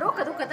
डोकं दुखत?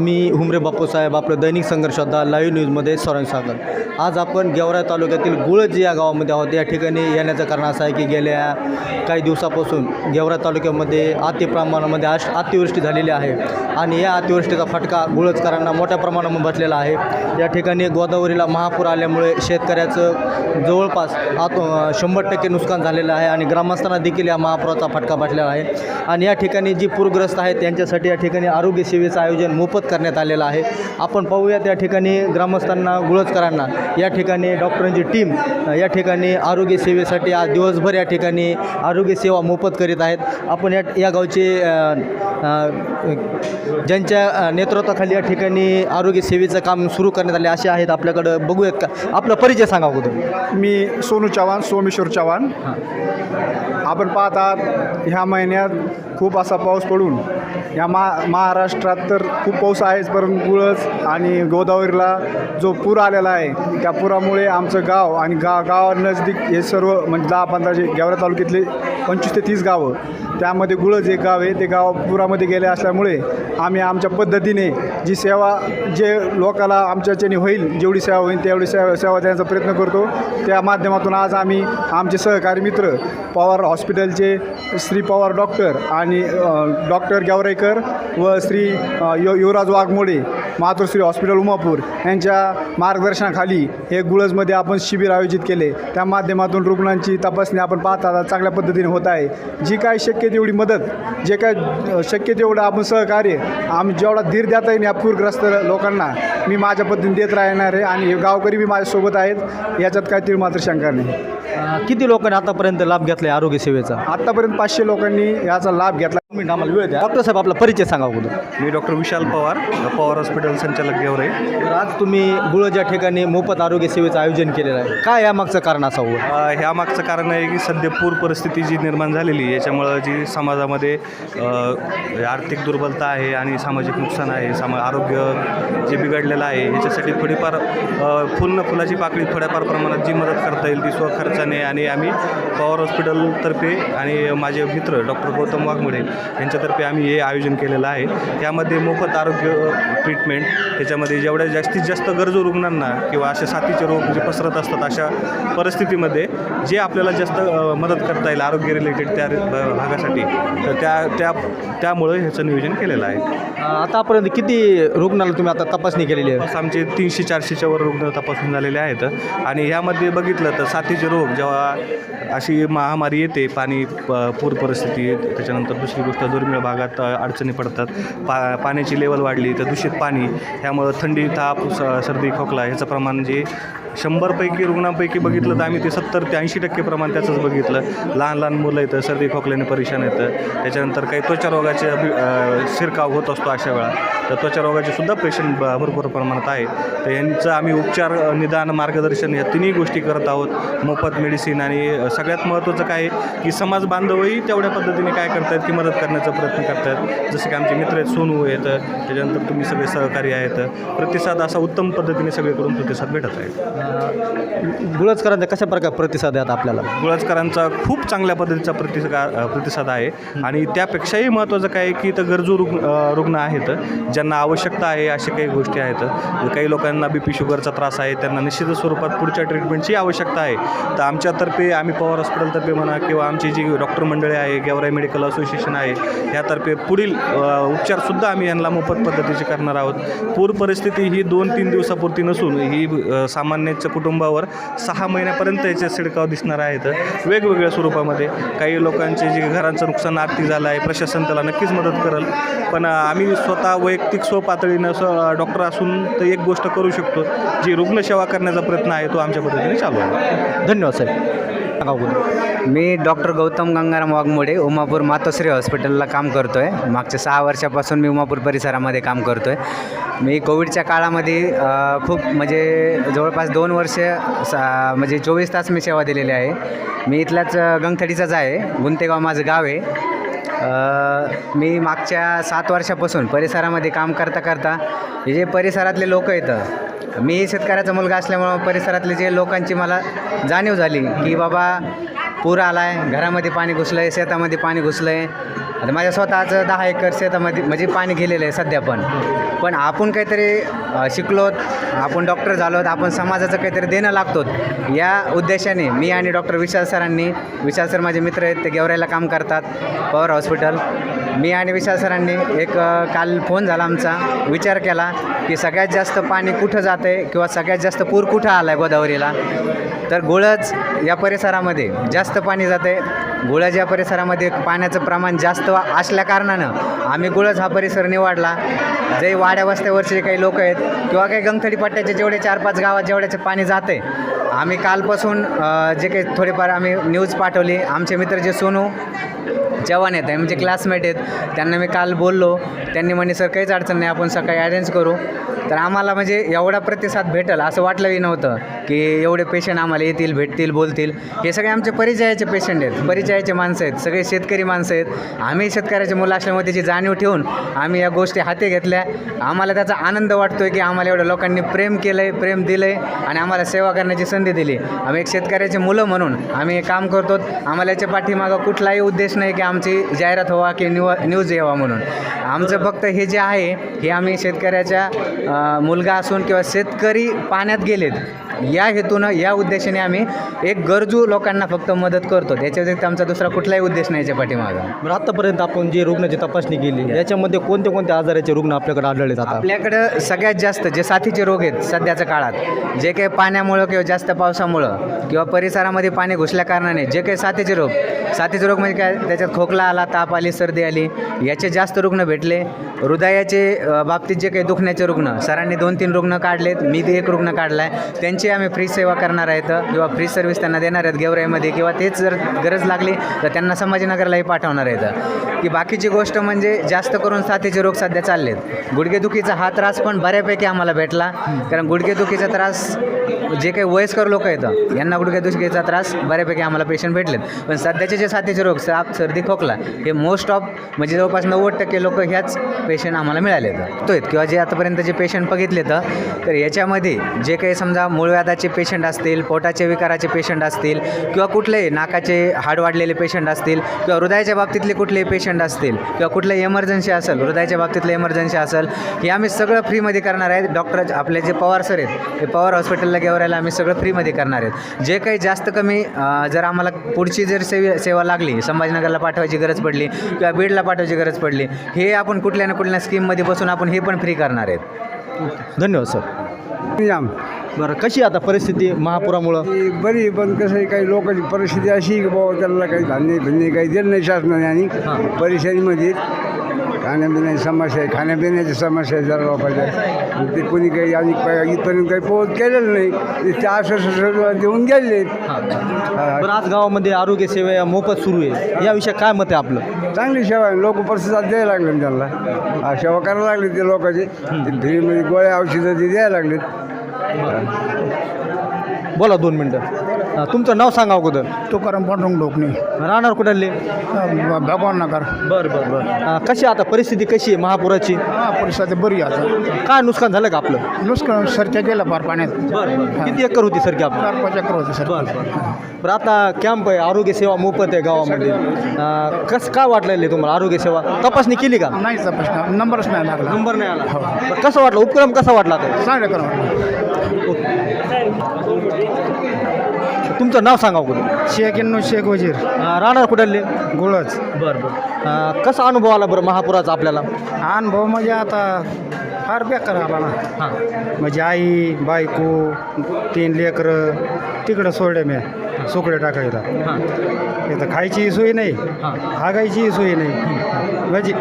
मी हुमरे बापूसाहेब आपलं दैनिक संघर्षदा लाईव्ह न्यूजमध्ये स्वागत स्वागत. आज आपण गेवरा तालुक्यातील गुळज या गावामध्ये आहोत. या ठिकाणी येण्याचं कारण असं आहे की गेल्या काही दिवसापासून गेवरा तालुक्यामध्ये अति प्रमाणामध्ये आश अतिवृष्टी झालेली आहे. आणि या अतिवृष्टीचा फटका गुळजकरांना मोठ्या प्रमाणामध्ये बसलेला आहे. या ठिकाणी गोदावरीला महापूर आल्यामुळे शेतकऱ्याचं जवळपास आत शंभर टक्के नुकसान झालेलं आहे आणि ग्रामस्थांना देखील या महापुराचा फटका बसलेला आहे. आणि या ठिकाणी जी पूरग्रस्त आहेत त्यांच्यासाठी या ठिकाणी आरोग्य सेवेचं आयोजन मोफत करण्यात आलेलं आहे. आपण पाहूयात या ठिकाणी ग्रामस्थांना गुळजकरांना. या ठिकाणी डॉक्टरांची टीम या ठिकाणी आरोग्य सेवेसाठी आज दिवसभर या ठिकाणी आरोग्य सेवा मोफत करीत आहेत. आपण या या गावचे ज्यांच्या नेतृत्वाखाली या ठिकाणी आरोग्य सेवेचं काम सुरू करण्यात आले असे आहेत आपल्याकडं बघूयात का? आपला परिचय सांगा अगोदर. मी सोनू चव्हाण सोमेश्वर चव्हाण. आपण पाहतात ह्या महिन्यात खूप असा पाऊस पडून या मा महाराष्ट्रात तर खूप पाऊस आहेच परंतु गुळज आणि गोदावरीला जो पूर आलेला आहे त्या पुरामुळे आमचं गाव आणि गा गावा नजदीक हे सर्व म्हणजे दहा पंधराशे गेवरा तालुक्यातले पंचवीस ते तीस गावं त्यामध्ये गुळज एक गाव आहे ते गाव पुरामध्ये गेले असल्यामुळे आम्ही आमच्या पद्धतीने जी सेवा जे लोकाला आमच्याच्याने होईल जेवढी सेवा होईल तेवढी सेवा सेवा देण्याचा प्रयत्न करतो त्या माध्यमातून आज आम्ही आमचे सहकारी मित्र पवार हॉस्पिटलचे श्री पवार डॉक्टर आणि डॉक्टर डॉक्टर गेवराईकर व श्री यो युवराज वाघमोडे मातोश्री हॉस्पिटल उमापूर यांच्या मार्गदर्शनाखाली हे गुळजमध्ये आपण शिबिर आयोजित केले त्या माध्यमातून रुग्णांची तपासणी आपण पाहता चांगल्या पद्धतीने होत आहे जी काय शक्य तेवढी मदत जे काय शक्य तेवढं आपण सहकार्य आम्ही जेवढा धीर देता येईल या पूरग्रस्त लोकांना मी माझ्या पद्धतीने देत राहणार आहे आणि हे गावकरी बी माझ्यासोबत आहेत याच्यात काय तीळ मात्र शंका नाही किती लोकांनी आतापर्यंत लाभ घेतला आहे आरोग्य सेवेचा? आत्तापर्यंत पाचशे लोकांनी याचा लाभ घेतला. मिनिट आम्हाला वेळ द्या. डॉक्टर साहेब आपला परिचय सांगा अगोदर. मी डॉक्टर विशाल पवार पवार हॉस्पिटल संचालक गेवरे तर आज तुम्ही गुळज या ठिकाणी मोफत आरोग्य सेवेचं आयोजन केलेलं आहे काय यामागचं कारण असावं? ह्या मागचं कारण आहे की सध्या पूर परिस्थिती जी निर्माण झालेली आहे याच्यामुळं जी समाजामध्ये अ, आर्थिक दुर्बलता आहे आणि सामाजिक नुकसान आहे सामा आरोग्य जे बिघडलेलं आहे याच्यासाठी थोडीफार अ, फुल न फुलाची पाकळी थोड्याफार प्रमाणात जी मदत करता येईल ती अडचणी आणि आम्ही पॉवर हॉस्पिटलतर्फे आणि माझे मित्र डॉक्टर गौतम वाघमोडे यांच्यातर्फे आम्ही हे आयोजन केलेलं आहे. त्यामध्ये मोफत आरोग्य ट्रीटमेंट त्याच्यामध्ये जेवढ्या जास्तीत जास्त गरजू रुग्णांना किंवा असे साथीचे रोग जे पसरत असतात अशा परिस्थितीमध्ये जे आपल्याला जास्त मदत करता येईल आरोग्य रिलेटेड त्या भागासाठी तर त्या त्या त्यामुळं ह्याचं नियोजन केलेलं आहे. आतापर्यंत किती रुग्णाला तुम्ही आता तपासणी केलेली आहे? आमचे तीनशे चारशेच्या वर रुग्ण तपासून झालेले आहेत. आणि ह्यामध्ये बघितलं तर साथीचे रोग जेव्हा अशी महामारी येते पाणी प पूर परिस्थिती त्याच्यानंतर दुसरी गोष्ट दुर्मिळ भागात अडचणी पडतात. पा पाण्याची लेवल वाढली तर दूषित पाणी ह्यामुळं थंडी ताप स सर्दी खोकला ह्याचं प्रमाण जे शंभरपैकी रुग्णांपैकी बघितलं तर आम्ही ते सत्तर ते ऐंशी टक्के प्रमाण त्याचंच बघितलं. लहान लहान मुलं येतं सर्दी खोकल्याने परेशान येतं. त्याच्यानंतर काही त्वचा रोगाचे अभि- शिरकाव होत असतो अशा वेळा. तर त्वचारोगाचे सुद्धा पेशंट भरपूर प्रमाणात आहे. तर यांचं आम्ही उपचार निदान मार्गदर्शन या तिन्ही गोष्टी करत आहोत. मोफत मेडिसिन आणि सगळ्यात महत्त्वाचं काय आहे की समाज बांधवही तेवढ्या पद्धतीने काय करतात की मदत करण्याचा प्रयत्न करतात जसं की आमचे मित्र आहेत सोनू आहेत त्याच्यानंतर तुम्ही सगळे सहकारी आहेत. प्रतिसाद असा उत्तम पद्धतीने सगळीकडून प्रतिसाद भेटत आहे. गुळजकरांचा कशा प्रकार प्रतिसाद आहेत आपल्याला? गुळजकरांचा खूप चांगल्या पद्धतीचा प्रतिसाद प्रतिसाद आहे. आणि त्यापेक्षाही महत्त्वाचं काय आहे की इथं गरजू रुग्ण रुग्ण आहेत ज्यांना आवश्यकता आहे अशा काही गोष्टी आहेत. काही लोकांना बी पी शुगरचा त्रास आहे त्यांना निश्चित स्वरूपात पुढच्या ट्रीटमेंटची आवश्यकता आहे. तर आमच्यातर्फे आम्ही पवार हॉस्पिटलतर्फे म्हणा किंवा आमची जी डॉक्टर मंडळी आहे गेवराई मेडिकल असोसिएशन आहे यातर्फे पुढील उपचारसुद्धा आम्ही यांना मोफत पद्धतीचे करणार आहोत. पूर परिस्थिती ही दोन तीन दिवसापुरती नसून ही सामान्य सामान्यच्या कुटुंबावर सहा महिन्यापर्यंत याचे शिडकाव दिसणार आहेत. वेगवेगळ्या स्वरूपामध्ये काही लोकांचे जे घरांचं नुकसान आर्थिक झालं आहे प्रशासन त्याला नक्कीच मदत करेल. पण आम्ही स्वतः वैयक्तिक स्वपातळीनं स्व डॉक्टर असून तर एक गोष्ट करू शकतो जी रुग्णसेवा करण्याचा प्रयत्न आहे तो आमच्या पद्धतीने चालू आहे. धन्यवाद साहेब. का मी डॉक्टर गौतम गंगाराम वाघमोडे उमापूर मातोश्री हॉस्पिटलला काम करतो आहे मागच्या सहा वर्षापासून मी उमापूर परिसरामध्ये काम करतो आहे मी कोविडच्या काळामध्ये खूप म्हणजे जवळपास दोन वर्ष सा म्हणजे चोवीस तास मी सेवा दिलेली आहे. मी इथल्याच गंगथडीचाच आहे. गुंतेगाव माझं गाव आहे. मी मागच्या सात वर्षापासून परिसरामध्ये काम करता करता हे जे परिसरातले लोक आहेत मी शेतकऱ्याचा मुलगा असल्यामुळं परिसरातले जे लोकांची मला जाणीव झाली की बाबा पूर आला आहे घरामध्ये पाणी घुसलं आहे शेतामध्ये पाणी घुसलं आहे आता माझ्या स्वतःचं दहा एकर शेतामध्ये म्हणजे पाणी गेलेलं आहे सध्या पण. पण आपण काहीतरी शिकलोत आपण डॉक्टर झालोत आपण समाजाचं काहीतरी देणं लागतो या उद्देशाने मी आणि डॉक्टर विशाल सरांनी विशाल सर माझे मित्र आहेत ते गेवरायला काम करतात पवार हॉस्पिटल मी आणि विशाल सरांनी एक काल फोन झाला आमचा विचार केला की सगळ्यात जास्त पाणी कुठं जातं आहे किंवा सगळ्यात जास्त पूर कुठं आला आहे गोदावरीला? तर गुळज या परिसरामध्ये जास्त पाणी जाते गुळज या परिसरामध्ये पाण्याचं प्रमाण जास्त असल्या कारणानं आम्ही गुळज हा परिसर निवडला. जे वाड्या वस्त्यावरचे जे काही लोक आहेत किंवा काही गंगथडी पट्ट्याचे जेवढे चार पाच गावात जेवढ्याचे पाणी जाते आम्ही कालपासून जे काही थोडेफार आम्ही न्यूज पाठवली. आमचे मित्र जे सोनू जवान आहेत म्हणजे क्लासमेट आहेत त्यांना मी काल बोललो. त्यांनी म्हणे सर काहीच अडचण नाही आपण सकाळी अरेंज करू. तर आम्हाला म्हणजे एवढा प्रतिसाद भेटल असं वाटलंही नव्हतं की एवढे पेशंट आम्हाला येतील भेटतील बोलतील. हे सगळे आमचे परिचयाचे पेशंट आहेत परिचयाचे माणसं आहेत सगळे शेतकरी माणसं आहेत. आम्ही शेतकऱ्याचे मुलं असल्यामुळे त्याची जाणीव ठेवून आम्ही या गोष्टी हाती घेतल्या. आम्हाला त्याचा आनंद वाटतो आहे की आम्हाला एवढ्या लोकांनी प्रेम केलं आहे प्रेम दिलं आहे आणि आम्हाला सेवा करण्याची संधी दिली. आम्ही एक शेतकऱ्याचे मुलं म्हणून आम्ही हे काम करतो आम्हाला याच्या पाठीमागं कुठलाही उद्देश नाही की आमची जाहिरात व्हावा की न्यू न्यूज यावा म्हणून. आमचं फक्त हे जे आहे हे आम्ही शेतकऱ्याच्या मुलगा असून किंवा शेतकरी पाण्यात गेलेत या हेतूनं या उद्देशाने आम्ही एक गरजू लोकांना फक्त मदत करतो. त्याच्या व्यतिरिक्त आमचा दुसरा कुठलाही उद्देश नाही याच्या पाठीमागं. बरं आत्तापर्यंत आपण जे रुग्णाची तपासणी केली याच्यामध्ये कोणते कोणते आजाराचे रुग्ण आपल्याकडे आढळले जातात आपल्याकडं सगळ्यात जास्त जे साथीचे रोग आहेत सध्याच्या काळात जे काही पाण्यामुळं किंवा जास्त पावसामुळं किंवा परिसरामध्ये पाणी घुसल्या कारणाने जे काही साथीचे रोग साथीचे रोग म्हणजे काय? त्याच्यात खोकला आला ताप आली सर्दी आली याचे जास्त रुग्ण भेटले. हृदयाचे बाबतीत जे काही दुखण्याचे रुग्ण सरांनी दोन तीन रुग्ण काढलेत मी ते एक रुग्ण काढला आहे त्यांची आम्ही फ्री सेवा करणार आहेत किंवा फ्री सर्व्हिस त्यांना देणार आहेत गेवराईमध्ये किंवा तेच जर गरज लागली तर त्यांना संभाजीनगरलाही पाठवणार आहेत. की बाकीची गोष्ट म्हणजे जास्त करून साथीचे रोग सध्या चाललेत. गुडघेदुखीचा हा त्रास पण बऱ्यापैकी आम्हाला भेटला. कारण गुडघेदुखीचा त्रास जे काही वयस्कर लोक आहेत यांना गुडघेदुखीचा त्रास बऱ्यापैकी आम्हाला पेशंट भेटलेत. पण सध्याचे जे साथीचे रोग साप सर्दी खोकला हे मोस्ट ऑफ म्हणजे जवळपास नव्वद टक्के लोक ह्याच पेशंट आम्हाला मिळाले आहेत. किंवा जे आतापर्यंत जे पेशंट बघितले तर याच्यामध्ये जे काही समजा मूळव्याधाचे पेशंट असतील पोटाचे विकाराचे पेशंट असतील किंवा कुठलेही नाकाचे हाड वाढलेले पेशंट असतील किंवा हृदयाच्या बाबतीतले कुठलेही पेशंट असतील किंवा कुठलेही इमर्जन्सी असेल हृदयाच्या बाबतीतले इमर्जन्सी असेल हे आम्ही सगळं फ्रीमध्ये करणार आहेत. डॉक्टर आपले जे पवार सर आहेत हे पवार हॉस्पिटलला गेवरायला आम्ही सगळं फ्रीमध्ये करणार आहेत. जे काही जास्त कमी जर आम्हाला पुढची जर सेवे सेवा लागली संभाजीनगरला पाठवायची गरज पडली किंवा बीडला पाठवायची गरज पडली हे आपण कुठल्या ना कुठल्या स्कीममध्ये बसून आपण हे पण फ्री करणार आहेत. धन्यवाद सर. बरं कशी आता परिस्थिती महापुरामुळं? बरी पण कसं आहे काही लोकांची परिस्थिती अशी की बाबा त्यांना काही धान्य धान्य काही दिलं नाही शासनाने आणि परिषदेमध्ये खाण्यापिण्याची समस्या आहे. खाण्यापिण्याची समस्या आहे जरा लोकांच्या. ते कोणी काही आणि प- इथपर्यंत काही पोहोच केलेलं नाही. ते आश्वासन देऊन गेले. बरं आज गावामध्ये आरोग्य सेवा मोफत सुरू आहे. याविषयी काय मत आहे आपलं? चांगली सेवा आहे. लोक प्रतिसाद द्यायला लागले त्यांना. हा, सेवा करायला लागली ते लोकांची. फ्रीमध्ये गोळ्या औषधं ते द्यायला लागलेत. बोला दोन मिनटं. हां, तुमचं नाव सांगा अगोदर. तुकाराम पांडुरंग डोकणे राहणार कुठले भगवान नगर. बरं बरं बरं. कशी आता परिस्थिती कशी आहे महापुराची? हा परिस्थिती बरी आता. काय नुकसान झालं का आपलं? नुसतं सरच्या गेला फार पाण्यात. बरं बरं. किती एकर होती सर की आपलं? चार पाच एकर होते सर बरं बरं. बरं आता कॅम्प आहे आरोग्य सेवा मोफत आहे गावामध्ये. अं, कसं काय वाटलेलं आहे तुम्हाला आरोग्य सेवा? तपासणी केली का? नाही प्रश्न नंबरच नाही लागला. नंबर नाही आला. बरं, कसं वाटलं? उपक्रम कसा वाटला आता? सांगा करा. तुमचं नाव सांगा अगोदर. शेख यांनो शेख वजीर. राहणार कुठले? गुळच बरं बरं. कसा अनुभव आला बरं महापुराचा आपल्याला? अनुभव म्हणजे आता फार बेकार आला ना. हां. म्हणजे आई बायको तीन लेकरं तिकडं सोडले मी सुकडे टाकायला. हां. इथं खायची सोय नाही हां. हागायची सोय नाही. म्हणजे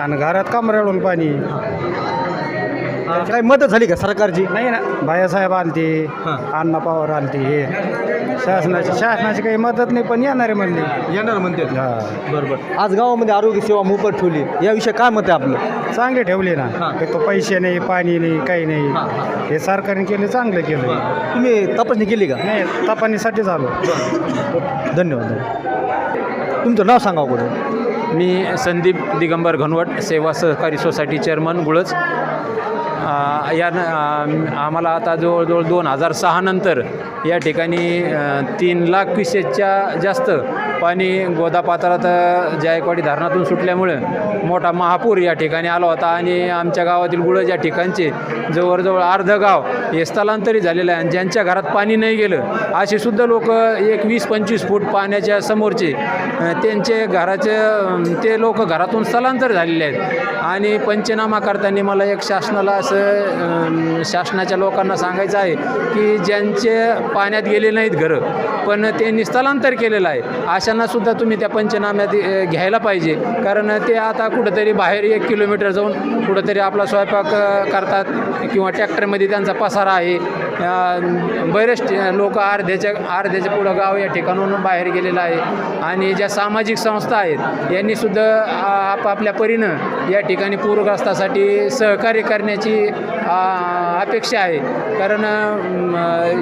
आणि घरात कमरेवरून पाणी काही मदत झाली का सरकारची? नाही ना. भायासाहेब आलते. अण्णा पवार आलते. हे शासनाची शासनाची काही मदत नाही पण येणारे म्हणले. येणार म्हणते. हा. बरोबर. आज गावामध्ये आरोग्य सेवा मोफत ठेवली. याविषयी काय मत आहे आपलं? चांगले ठेवले ना. हां. एक तो पैसे नाही पाणी नाही काही नाही. हे सरकारने केलं चांगलं केलं. तुम्ही तपासणी केली का? नाही तपासणीसाठी झालो. धन्यवाद तुमचं नाव सांगा अगोदर. मी संदीप दिगंबर घनवट सेवा सहकारी सोसायटी चेअरमन गुळज. आ, या न- आम्हाला आता जवळजवळ दोन हजार सहानंतर या ठिकाणी तीन लाख क्युसेसच्या जास्त पाणी गोदापात्रात जायकवाडी धरणातून सुटल्यामुळे मोठा महापूर या ठिकाणी आला होता आणि आमच्या गावातील गुळज या ठिकाणचे जवळजवळ अर्ध गाव हे स्थलांतरित झालेलं आहे आणि ज्यांच्या घरात पाणी नाही गेलं असे सुद्धा लोक एक वीस पंचवीस फूट पाण्याच्या समोरचे त्यांचे घराचे ते लोक घरातून स्थलांतर झालेले आहेत. आणि पंचनामा करताना मला एक शासनाला असं शासनाच्या लोकांना सांगायचं आहे की ज्यांचे पाण्यात गेले नाहीत घरं पण त्यांनी स्थलांतर केलेलं आहे अशा त्यांनासुद्धा तुम्ही त्या पंचनाम्यात घ्यायला पाहिजे. कारण ते आता कुठंतरी बाहेर एक किलोमीटर जाऊन कुठंतरी आपला स्वयंपाक करतात किंवा ट्रॅक्टरमध्ये त्यांचा पसारा आहे. बरेच लोक अर्ध्याच्या अर्ध्याच्या पुढं गाव या ठिकाणाहून बाहेर गेलेलं आहे. आणि ज्या सामाजिक संस्था आहेत यांनीसुद्धा आपापल्या परीनं या ठिकाणी पूरग्रस्तासाठी सहकार्य करण्याची अपेक्षा आहे. कारण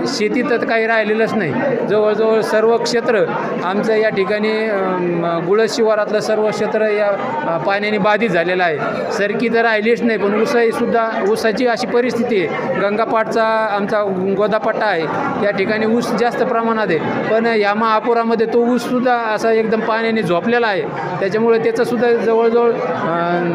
शेती तर काही राहिलेलंच नाही. जवळजवळ सर्व क्षेत्र आमचं या ठिकाणी अम, गुळ शिवारातलं सर्व क्षेत्र या पाण्याने बाधित झालेलं आहे. सरकी तर राहिलीच नाही पण ऊसहीसुद्धा ऊसाची अशी परिस्थिती आहे. गंगापाठचा आमचा गोदापट्टा आहे. या ठिकाणी ऊस जास्त प्रमाणात आहे. पण या महापुरामध्ये तो ऊससुद्धा असा एकदम पाण्याने झोपलेला आहे. त्याच्यामुळे त्याचंसुद्धा जवळजवळ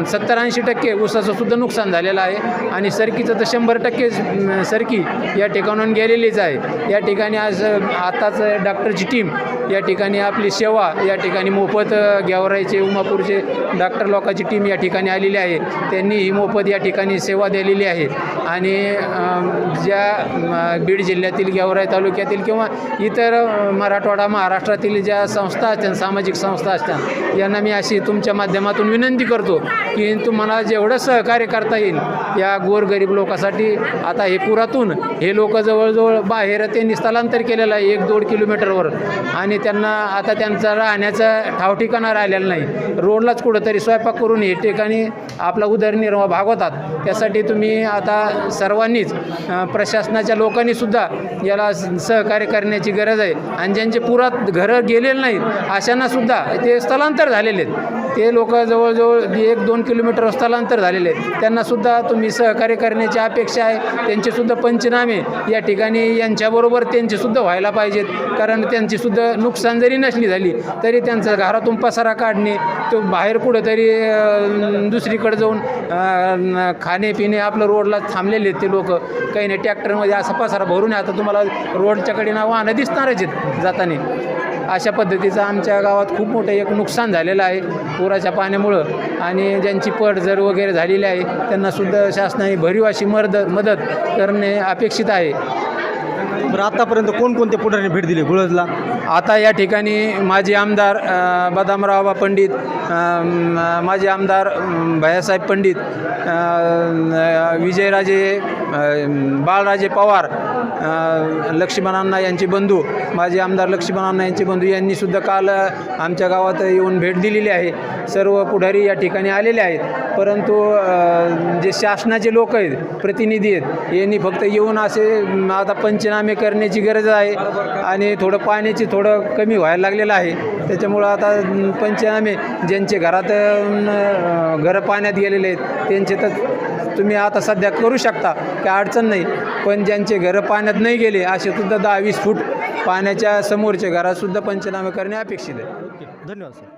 सत्तर ऐंशी टक्के ऊसाचं सुद्धा नुकसान झालेलं आहे. आणि सरकीचं तर शंभर टक्के अं, सरकी या ठिकाणून गेलेलीच आहे. या ठिकाणी आज आताच डॉक्टरची टीम या ठिकाणी आपली सेवा या ठिकाणी मोफत ग्यावरायचे उमापूरचे डॉक्टर लोकांची टीम या ठिकाणी आलेली आहे. त्यांनी ही मोफत या ठिकाणी सेवा दिलेली आहे. आणि ज्या बीड जिल्ह्यातील ग्यावराय तालुक्यातील किंवा इतर मराठवाडा महाराष्ट्रातील ज्या संस्था असतात सामाजिक संस्था असतात यांना मी अशी तुमच्या माध्यमातून विनंती करतो की तुम्हाला जेवढं सहकार्य करता येईल या गोरगरीब लोकांसाठी आता हे पुरातून हे लोक जवळजवळ बाहेर त्यांनी स्थलांतर केलेलं आहे एक दोन किलोमीटरवर. आणि त्यांना आता त्यांचा राहण्याचा ठाव ठिकाणा राहिलेला नाही. रोडलाच कुठंतरी स्वयंपाक करून हे ठिकाणी आपला उदरनिर्वाह भागवतात. त्यासाठी तुम्ही आता सर्वांनीच प्रशासनाच्या लोकांनीसुद्धा याला सहकार्य करण्याची गरज आहे. आणि ज्यांचे पुरात घरं गेलेले नाहीत अशांनासुद्धा ते स्थलांतर झालेले आहेत. ते लोक जवळजवळ एक दोन किलोमीटर स्थलांतर झालेले आहेत. त्यांनासुद्धा तुम्ही सहकार्य करण्याची अपेक्षा आहे त्यांचे सुद्धा पंचनामे या ठिकाणी यांच्याबरोबर त्यांचे सुद्धा व्हायला पाहिजेत. कारण त्यांचीसुद्धा नुकसान जरी नसली झाली तरी त्यांचा घरातून पसारा काढणे तो बाहेर कुठंतरी दुसरीकडे जाऊन खाणेपिणे खाणे पिणे आपलं रोडला थांबलेले आहेत ते लोक. काही नाही ट्रॅक्टरमध्ये असा पसारा भरून आता तुम्हाला रोडच्याकडे ना वाहनं दिसणारच आहेत जाताना. अशा पद्धतीचं आमच्या गावात खूप मोठं एक नुकसान झालेलं आहे पुराच्या पाण्यामुळं. आणि ज्यांची पडझड वगैरे झालेली आहे त्यांनासुद्धा शासनाने भरीव अशी मदत मदत करणे अपेक्षित आहे. बरं आतापर्यंत कोणकोणते पुढाऱ्यांनी भेट दिली गुळजला? आता या ठिकाणी माजी आमदार अ, बदामरावबा पंडित माजी आमदार भैयासाहेब पंडित विजयराजे बाळराजे पवार अ, लक्ष्मणांना यांचे बंधू माजी आमदार लक्ष्मणांना यांचे बंधू यांनीसुद्धा काल आमच्या गावात येऊन भेट दिलेली आहे. सर्व पुढारी या ठिकाणी आलेले आहेत. परंतु जे शासनाचे लोक आहेत प्रतिनिधी आहेत यांनी फक्त येऊन असे आता पंचनामे करण्याची गरज आहे आणि थोडं पाण्याची थोडं कमी व्हायला लागलेलं आहे. त्याच्यामुळं आता पंचनामे ज्यांचे घरात घरं पाण्यात गेलेले आहेत त्यांचे तर तुम्ही आता सध्या करू शकता काय अडचण नाही. पण ज्यांचे घरं पाण्यात नाही गेले असे सुद्धा दहा वीस फूट पाण्याच्या समोरच्या घरातसुद्धा पंचनामे करणे अपेक्षित आहे. धन्यवाद सर.